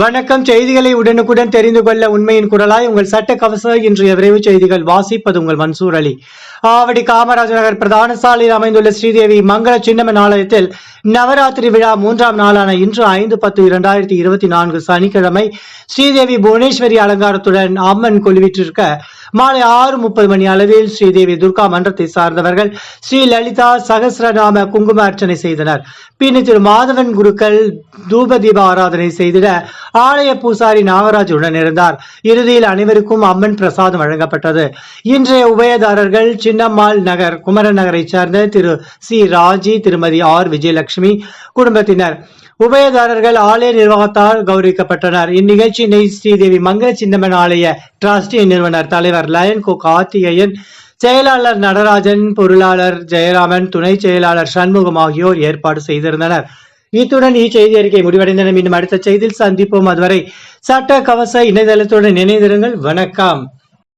வணக்கம். செய்திகளை உடனுக்குடன் தெரிந்து கொள்ள உண்மையின் குரலாய் உங்கள் சட்ட கவச இன்றைய விரைவு செய்திகள் வாசிப்பது உங்கள் மன்சூர் அலி. ஆவடி காமராஜர் நகர் பிரதான சாலையில் அமைந்துள்ள ஸ்ரீதேவி மங்கள சின்னம்மன் ஆலயத்தில் நவராத்திரி விழா மூன்றாம் நாளான இன்று ஐந்து பத்து இரண்டாயிரத்தி இருபத்தி நான்கு சனிக்கிழமை ஸ்ரீதேவி புவனேஸ்வரி அலங்காரத்துடன் அம்மன் கொலுவிற்றிருக்க மாலை ஆறு முப்பது மணி அளவில் ஸ்ரீதேவி துர்கா மன்றத்தை சார்ந்தவர்கள் ஸ்ரீ லலிதா சகசிரநாம குங்கும அர்ச்சனை செய்தனர். பின்னர் திரு மாதவன் குருக்கள் தூப தீப ஆராதனை செய்திட ஆலய பூசாரி நாகராஜ் உடன் இருந்தார் இறுதியில் அனைவருக்கும் அம்மன் பிரசாதம் வழங்கப்பட்டது. இன்றைய உபயதாரர்கள் சின்னம்மாள் நகர் குமரன் நகரை சேர்ந்த திரு சி. ராஜி திருமதி ஆர். விஜயலட்சுமி குடும்பத்தினர். உபயதாரர்கள் ஆலய நிர்வாகத்தால் கௌரவிக்கப்பட்டனர். இந்நிகழ்ச்சியினை ஸ்ரீதேவி மங்கள சின்னம்மன் ஆலய டிரஸ்டி நிறுவனர் தலைவர் லயன் கோ கார்த்திகேயன் செயலாளர் நடராஜன் பொருளாளர் ஜெயராமன் துணை செயலாளர் சண்முகம் ஆகியோர் ஏற்பாடு செய்திருந்தனர். இத்துடன் இச்செய்தி அறிக்கை முடிவடைந்தன. மீண்டும் அடுத்த செய்தியில் சந்திப்போம். அதுவரை சட்ட கவச இணையதளத்துடன் இணைந்திருங்கள். வணக்கம்.